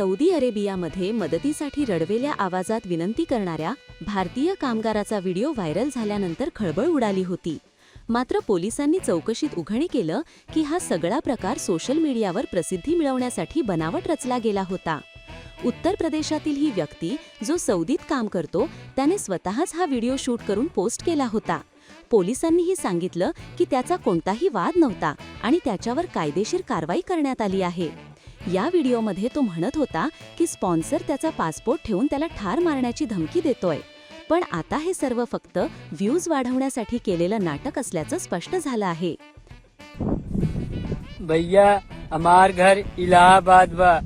Saudi अरेबियामध्ये मदतीसाठी रडवेल्या आवाजात विनंती करणाऱ्या भारतीय कामगाराचा व्हिडिओ व्हायरल झाल्यानंतर खळबळ उडाली होती. मात्र पोलिसांनी चौकशीत उघडी केलं की हा सगळा प्रकार सोशल मीडियावर प्रसिद्धी मिळवण्यासाठी बनावट रचला गेला होता. उत्तर प्रदेशातील ही व्यक्ती जो सौदीत काम करतो त्याने स्वतःच हा व्हिडिओ शूट करून पोस्ट केला होता. पोलिसांनीही सांगितलं की त्याचा कोणताही वाद नव्हता आणि त्याच्यावर कायदेशीर कारवाई करण्यात आली आहे. या व्हिडिओमध्ये तो म्हणत होता की स्पॉन्सर त्याचा पासपोर्ट ठेवून त्याला ठार मारण्याची धमकी देतोय. पण आता हे सर्व फक्त व्ह्यूज वाढवण्यासाठी केलेलं नाटक असल्याचं स्पष्ट झालं आहे. भैया हमार घर इलाहाबाद बा.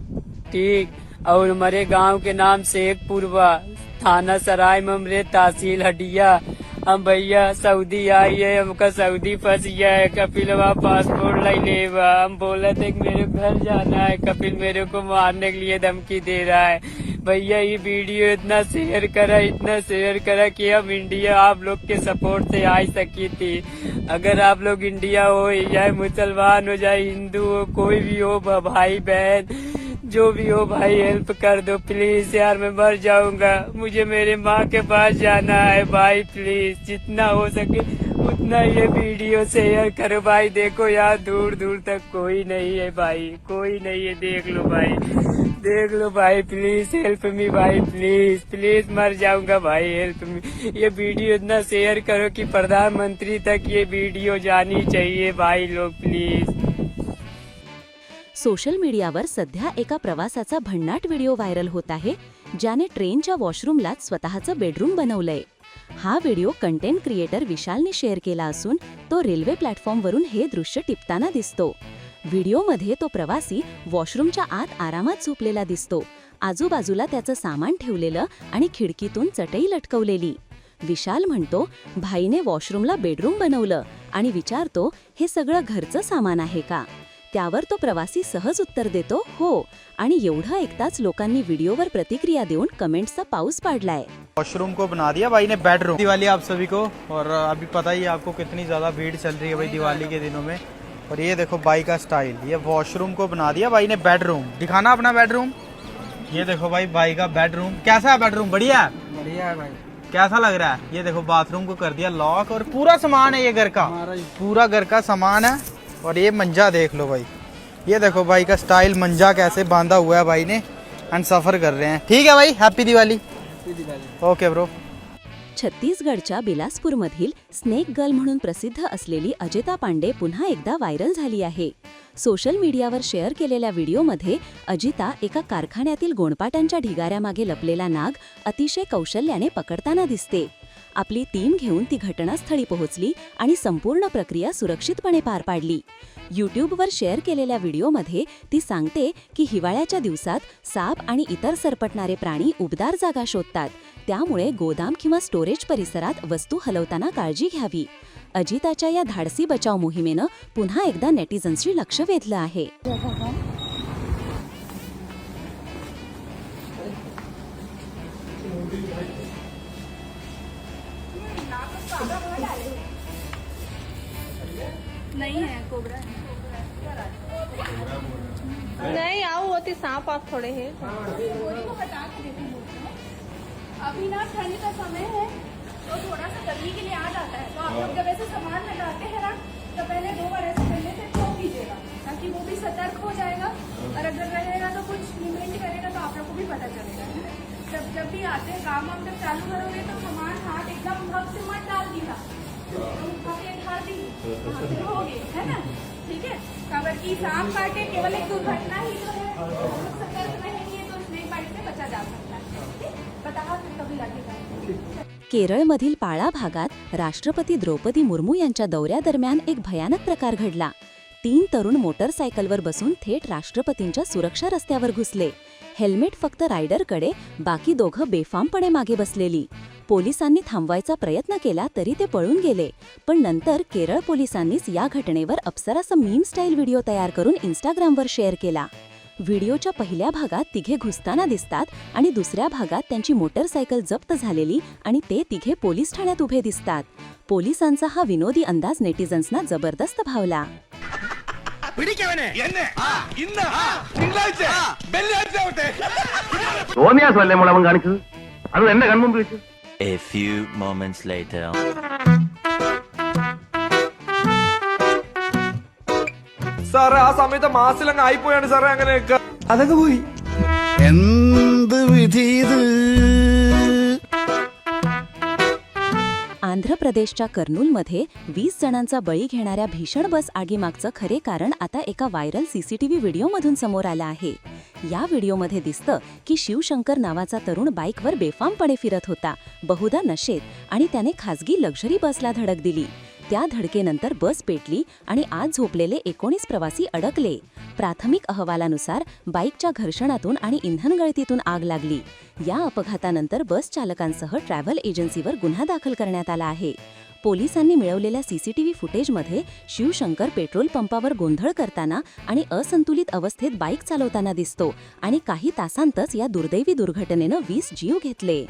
ठीक. और हमारे गांव के नाम शेखपुर बा. थाना सराय ममरे तहसील हडिया हम भैया सऊदी आई है हमका सऊदी फंस गया है। कपिल वहाँ पासपोर्ट लेने बा हम बोला थे कि मेरे घर जाना है। कपिल मेरे को मारने के लिए धमकी दे रहा है। भैया ये वीडियो इतना शेयर करा इतना शेयर करा कि हम इंडिया आप लोग के सपोर्ट से आ सकी थी। अगर आप लोग इंडिया हो चाहे मुसलमान हो चाहे हिंदू हो कोई भी हो भाई बहन जो भी हो भाई हेल्प कर दो प्लीज़ यार मैं मर जाऊँगा। मुझे मेरे माँ के पास जाना है भाई प्लीज़ जितना हो सके उतना ये वीडियो शेयर करो भाई। देखो यार दूर दूर तक कोई नहीं है भाई, कोई नहीं है। देख लो भाई, देख लो भाई प्लीज़ हेल्प मी भाई प्लीज़ प्लीज़ मर जाऊँगा भाई हेल्प मी ये वीडियो इतना शेयर करो कि प्रधानमंत्री तक ये वीडियो जानी चाहिए भाई लोग प्लीज़ सोशल मीडियावर सध्या एका प्रवासाचा भन्नाट व्हिडिओ व्हायरल होत आहे ज्याने ट्रेनच्या वॉशरूमलाच स्वतःचं बेडरूम बनवलंय. हा व्हिडिओ कंटेंट क्रिएटर विशालने शेअर केला असून तो रेल्वे प्लॅटफॉर्मवरून हे दृश्य टिपताना दिसतो. व्हिडिओमध्ये तो प्रवासी वॉशरूमच्या आत आरामात झोपलेला दिसतो. आजूबाजूला त्याचं सामान ठेवलेलं आणि खिडकीतून चटई लटकवलेली. विशाल म्हणतो भाईने वॉशरूमला बेडरूम बनवलं आणि विचारतो हे सगळं घरचं सामान आहे का? त्यावर तो प्रवासी सहज उत्तर देतो हो. आणि एवढं ऐकताच लोकांनी व्हिडिओवर प्रतिक्रिया देऊन कमेंट्सचा पाऊस पाडलाय. वॉशरूम को बना दिया भाई ने बेडरूम। दिवाली आप सभी को और अभी पता ही है आपको कितनी ज्यादा भीड़ चल रही है भाई दिवाली के दिनों में। और ये देखो भाई का स्टाइल ये वॉशरूम को बना दिया भाई ने बेडरूम। दिखाना अपना बेडरूम। ये देखो भाई भाई का बेडरूम। कैसा है बेडरूम? बढ़िया? है बढ़िया है भाई। कैसा लग रहा है? ये देखो बाथरूम को कर दिया लॉक और पूरा सामान है ये घर का। पूरा घर का सामान है। और ये मंजा देख लो भाई। ये देखो भाई का स्टाइल मंजा कैसे बांधा हुआ है भाई ने एंड सफर कर रहे हैं। ठीक है भाई हैप्पी दिवाली। ओके ब्रो छत्तीसगडच्या बिलासपूरमधील स्नेक गर्ल म्हणून प्रसिद्ध असलेली अजिता पांडे पुन्हा एकदा व्हायरल झाली आहे. सोशल मीडियावर शेअर केलेल्या व्हिडिओमध्ये अजिता एका कारखान्यातील गोणपाटांच्या ढिगाऱ्यामागे लपलेला नाग अतिशय कौशल्याने पकडताना दिसते. आपली टीम घेऊन ती घटनास्थळी पोहोचली आणि संपूर्ण प्रक्रिया सुरक्षितपणे पार पाडली. यूट्यूबवर शेअर केलेल्या व्हिडिओमध्ये ती सांगते की हिवाळ्याच्या दिवसात साप आणि इतर सरपटणारे प्राणी उबदार जागा शोधतात. त्यामुळे गोदाम किंवा स्टोरेज परिसरात वस्तू हलवताना काळजी घ्यावी. अजिताच्या या धाडसी बचाव मोहिमेनं पुन्हा एकदा नेटिझन्सची लक्ष वेधलं आहे. नहीं, आओ होती सांप आप थोड़े हैं। अभी ना ठंड का समय है तो थोड़ा सा गर्मी के लिए आ जाता है। तो आप लोग जब ऐसे सामान लगाते हैं ना तो पहले दो बार ऐसे करने से ठोक दीजिएगा ताकि वो भी सतर्क हो जाएगा। और अगर रहेगा तो कुछ मूवमेंट करेगा तो आप लोग को भी पता चलेगा। जब जब भी आते हैं, काम वाम जब चालू करोगे तो सामान हाथ एकदम हक से मत डाल दीजिएगा। तो उठा के ढाल दी हाँ, हो है ना? ठीक है? खबर की सांप काटे केवल एक दुर्घटना ही है सतर्क रहेंगे तो स्नेक बाइट से बचा जा सकता है। ठीक? बताहा फिर कभी लगेगा केरळमधील पाळा भागात राष्ट्रपती द्रौपदी मुर्मू यांच्या दौऱ्यादरम्यान एक भयानक प्रकार घडला. तीन तरुण मोटरसायकलवर बसून थेट राष्ट्रपतींच्या सुरक्षा रस्त्यावर घुसले. हेल्मेट फक्त रायडरकडे बाकी दोघं बेफामपणे मागे बसलेली. पोलिसांनी थांबवायचा प्रयत्न केला तरी ते पळून गेले. पण नंतर केरळ पोलिसांनीच या घटनेवर अप्सराचा मीम स्टाईल व्हिडिओ तयार करून इंस्टाग्रामवर शेअर केला. व्हिडिओच्या पहिल्या भागात तिघे घुसताना दिसतात आणि दुसऱ्या भागात त्यांची मोटरसायकल जप्त झालेली आणि ते तिघे पोलीस ठाण्यात उभे दिसतात. पोलिसांचा हा विनोदी अंदाज नेटिझन्सना जबरदस्त भावला. പിടിക്കവനെ. എന്നെ? ഇന്ന്? തിങ്കളാഴ്ച? വെള്ളിയാഴ്ച ആവട്ടെ. തോന്നിയാസല്ലേ മോളെ അവൻ കാണിച്ചത്? അത് എന്റെ കൺമുമ്പിൽ വെച്ച് A few moments later. സാറേ ആ സമയത്ത് മാസിലങ്ങ് ആയിപ്പോയാണ് സാറേ അങ്ങനെയൊക്കെ. അതൊക്കെ പോയി. എന്ത് വിധി ഇത്? आंध्र प्रदेशच्या कर्नूलमध्ये वीस जणांचा बळी घेणाऱ्या भीषण बस आगीमागचं खरे कारण आता एका व्हायरल सीसीटीव्ही व्हिडिओमधून समोर आलं आहे. या व्हिडिओमध्ये दिसतं की शिवशंकर नावाचा तरुण बाईकवर बेफामपणे फिरत होता. बहुधा नशेत आणि त्याने खासगी लक्झरी बसला धडक दिली. त्या धडकेनंतर बस पेटली आणि आज झोपलेले एकोणीस प्रवासी अडकले. प्राथमिक अहवालानुसार बाईकच्या घर्षणातून आणि इंधन गळतीतून आग लागली. या अपघातानंतर बस चालकांसह ट्रॅव्हल एजन्सीवर गुन्हा दाखल करण्यात आला आहे. पोलिसांनी मिळवलेल्या सीसीटीव्ही फुटेजमध्ये शिवशंकर पेट्रोल पंपावर गोंधळ करताना आणि असंतुलित अवस्थेत बाईक चालवताना दिसतो आणि काही तासांतच या दुर्दैवी दुर्घटनेनं वीस जीव घेतले.